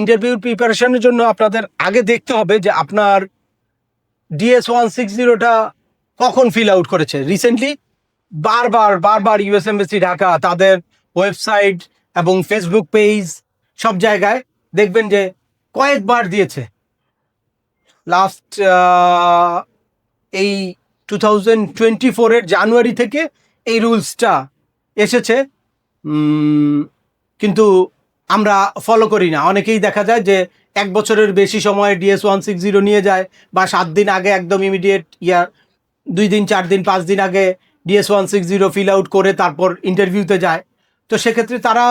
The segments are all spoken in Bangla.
ইন্টারভিউ প্রিপারেশনের জন্য আপনাদের আগে দেখতে হবে যে আপনার ডিএস ওয়ান সিক্স জিরোটা কখন ফিল আউট করেছে? রিসেন্টলি বারবার বারবার ইউএস এমবেসি ঢাকা, তাদের ওয়েবসাইট এবং ফেসবুক পেজ সব জায়গায় দেখবেন যে কয়েকবার দিয়েছে। লাস্ট এই টু থাউজেন্ড টোয়েন্টি ফোরের জানুয়ারি থেকে এই রুলসটা এসেছে। কিন্তু আমরা ফলো করি না। অনেকেই দেখা যায় যে এক বছরের বেশি সময় ডিএস ওয়ান সিক্স জিরো নিয়ে যায় বা সাত দিন আগে একদম ইমিডিয়েট ইয়ার দুই দিন, চার দিন, পাঁচ দিন আগে DS one six zero fill out করে তারপর ইন্টারভিউতে যায়। তো সেক্ষেত্রে তারা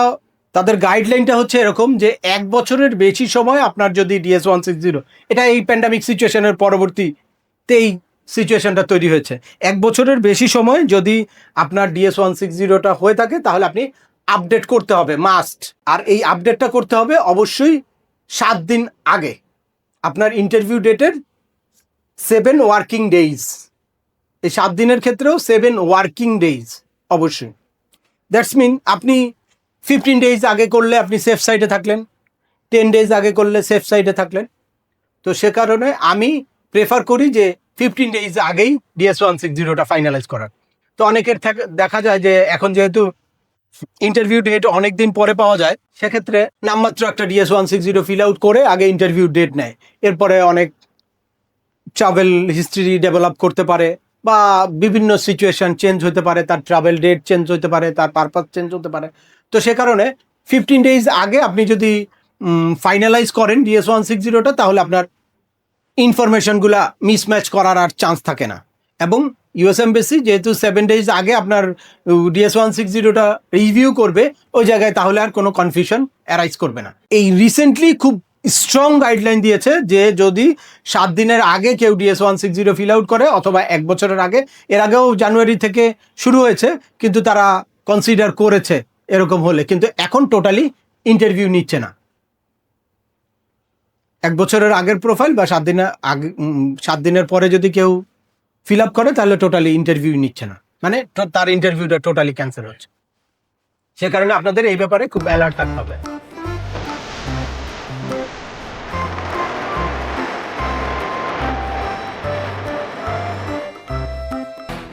তাদের গাইডলাইনটা হচ্ছে এরকম যে এক বছরের বেশি সময় আপনার যদি ডিএস ওয়ান সিক্স জিরো এটা এই প্যান্ডামিক সিচুয়েশনের পরবর্তীতেই সিচুয়েশনটা তৈরি হয়েছে। এক বছরের বেশি সময় যদি আপনার ডিএস ওয়ান সিক্স জিরোটা হয়ে থাকে, তাহলে আপনি আপডেট করতে হবে মাস্ট আর এই আপডেটটা করতে হবে অবশ্যই সাত দিন আগে। আপনার ইন্টারভিউ ডেটের সেভেন ওয়ার্কিং ডেইজ এই সাত দিনের ক্ষেত্রেও সেভেন ওয়ার্কিং ডেইজ অবশ্যই। দ্যাটস মিন আপনি ফিফটিন ডেজ আগে করলে আপনি সেফ সাইডে থাকলেন টেন ডেজ আগে করলে সেফ সাইডে থাকলেন। তো সে কারণে আমি প্রেফার করি যে ফিফটিন ডেজ আগেই ডিএস ওয়ান সিক্স জিরোটা ফাইনালাইজ করার। তো অনেকের দেখা যায় যে এখন যেহেতু ইন্টারভিউ ডেট অনেক দিন পরে পাওয়া যায়, সেক্ষেত্রে নামমাত্র একটা DS one six zero fill out করে আগে ইন্টারভিউ ডেট নেয়। এরপরে অনেক ট্রাভেল হিস্ট্রি ডেভেলপ করতে পারে বা বিভিন্ন সিচুয়েশন চেঞ্জ হতে পারে, তার ট্রাভেল ডেট চেঞ্জ হতে পারে, তার পারপাস চেঞ্জ হতে পারে। তো সে কারণে ফিফটিন ডেজ আগে আপনি যদি ফাইনালাইজ করেন ডিএস ওয়ান সিক্স জিরোটা তাহলে আপনার ইনফরমেশনগুলা মিসম্যাচ করার আর চান্স থাকে না। এবং ইউএস এমবেসি যেহেতু সেভেন ডেজ আগে আপনার ডিএস ওয়ান সিক্স জিরোটা রিভিউ করবে, ওই জায়গায় তাহলে আর কোনো কনফিউশন অ্যারাইজ করবে না। এই রিসেন্টলি খুব স্ট্রং গাইডলাইন দিয়েছে যে যদি সাত দিনের আগে কেউ DS one six zero fill out করে, অথবা এক বছরের আগে, এর আগেও জানুয়ারি থেকে শুরু হয়েছে, কিন্তু তারা কনসিডার করেছে এরকম হলে, কিন্তু এখন টোটালি ইন্টারভিউ নিচ্ছে না। এক বছরের আগের প্রোফাইল বা সাত দিনের আগে সাত দিনের পরে যদি কেউ ফিল আপ করে, তাহলে টোটালি ইন্টারভিউ নিচ্ছে না। মানে তার ইন্টারভিউটা টোটালি ক্যান্সেল হচ্ছে। সে কারণে আপনাদের এই ব্যাপারে খুব অ্যালার্ট থাকতে হবে।